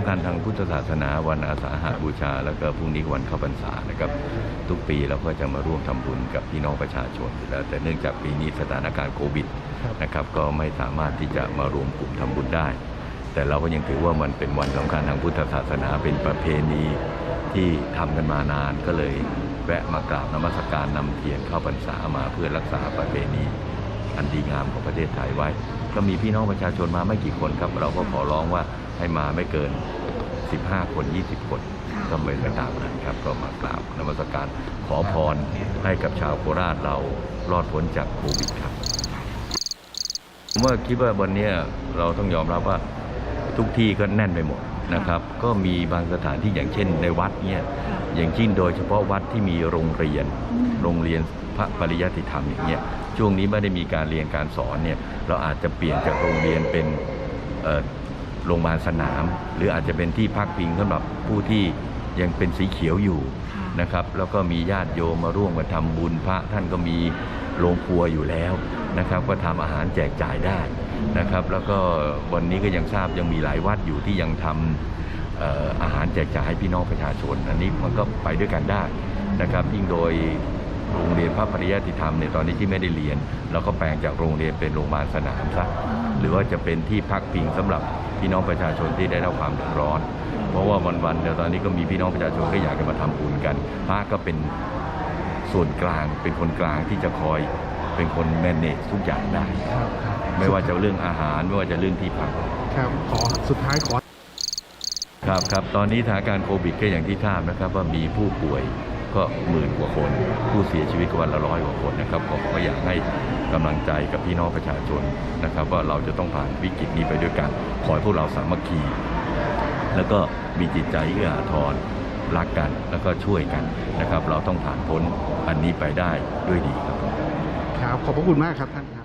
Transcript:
ำคัญทางพุทธศาสนาวันอาสาหาบูชา แล้วก็พรุ่งนี้วันเข้าพรรษานะครับ ทุกปีเราก็จะมาร่วมทำบุญกับพี่น้องประชาชนแล้วแต่เนื่องจากปีนี้สถานการณ์โควิดนะครับก็ไม่สามารถที่จะมารวมกลุ่มทำบุญได้ แต่เราก็ยังถือว่ามันเป็นวันสำคัญทางพุทธศาสนาเป็นประเพณีที่ทำกันมานานก็เลยแวะมากราบนมัสการนำเทียนเข้าพรรษามาเพื่อรักษาประเพณีอันดีงามของประเทศไทยไว้ ก็มีพี่น้องประชาชนมาไม่กี่คนครับ เราก็ขอร้องว่า ให้มาไม่เกิน 15 คน 20 คนก็เป็นไปตามนั้นครับ ก็มากราบนมัสการขอพรให้กับชาวโคราชเรารอดพ้นจากโควิดครับผมว่าคิดว่าวันเนี้ยเราต้องยอมรับว่าทุกที่ก็แน่นไปหมดนะครับ ก็มีบางสถานที่อย่างเช่นในวัดเนี่ยอย่างเช่นโดยเฉพาะวัดที่มีโรงเรียน โรงเรียนพระปริยัติธรรมอย่างเงี้ยช่วงนี้ไม่ได้มีการเรียนการสอนเนี่ยเราอาจจะเปลี่ยนจากโรงเรียนเป็นเอ่อ โรงพยาบาลสนาม หรืออาจจะเป็นที่พักพิงสำหรับผู้ที่ยังเป็นสีเขียวอยู่นะครับ แล้วก็มีญาติโยมมาร่วมกันทำบุญพระท่านก็มีโรงครัวอยู่แล้วนะครับ ก็ทำอาหารแจกจ่ายได้นะครับ แล้วก็วันนี้ก็ยังทราบยังมีหลายวัดอยู่ที่ยังทำเอ่ออาหารแจกจ่ายให้พี่น้องประชาชน อันนี้มันก็ไปด้วยกันได้นะครับ ยิ่งโดยโรงเรียนพระปริยัติธรรมเนี่ยตอนนี้ที่ไม่ได้เรียน เราก็แปลงจากโรงเรียนเป็นโรงพยาบาลสนามซะ หรือว่าจะเป็นที่พักพิงสำหรับพี่น้องประชาชนที่ได้รับความเดือดร้อน เพราะว่าวันๆเนี่ยตอนนี้ก็มีพี่น้องประชาชนก็อยากจะมาทำบุญกันพระก็เป็นส่วนกลางเป็นคนกลางที่จะคอยเป็นคนแมเนจทุกอย่างได้ครับครับไม่ว่าจะเรื่องอาหารไม่ว่าจะเรื่องที่พักครับขอสุดท้ายขอครับครับตอนนี้สถานการณ์โควิดก็อย่างที่ทราบนะครับว่ามีผู้ป่วยก็หมื่นกว่าคน ผู้เสียชีวิตก็วันละร้อยกว่าคนนะครับผมก็อยากให้กำลังใจกับพี่น้องประชาชนนะครับ ว่าเราจะต้องผ่านวิกฤตนี้ไปด้วยกันขอให้พวกเราสามัคคี แล้วก็มีจิตใจเอื้ออาทรรักกันแล้วก็ช่วยกันนะครับ เราต้องผ่านพ้นอันนี้ไปได้ด้วยดีครับครับขอบพระคุณมากครับท่าน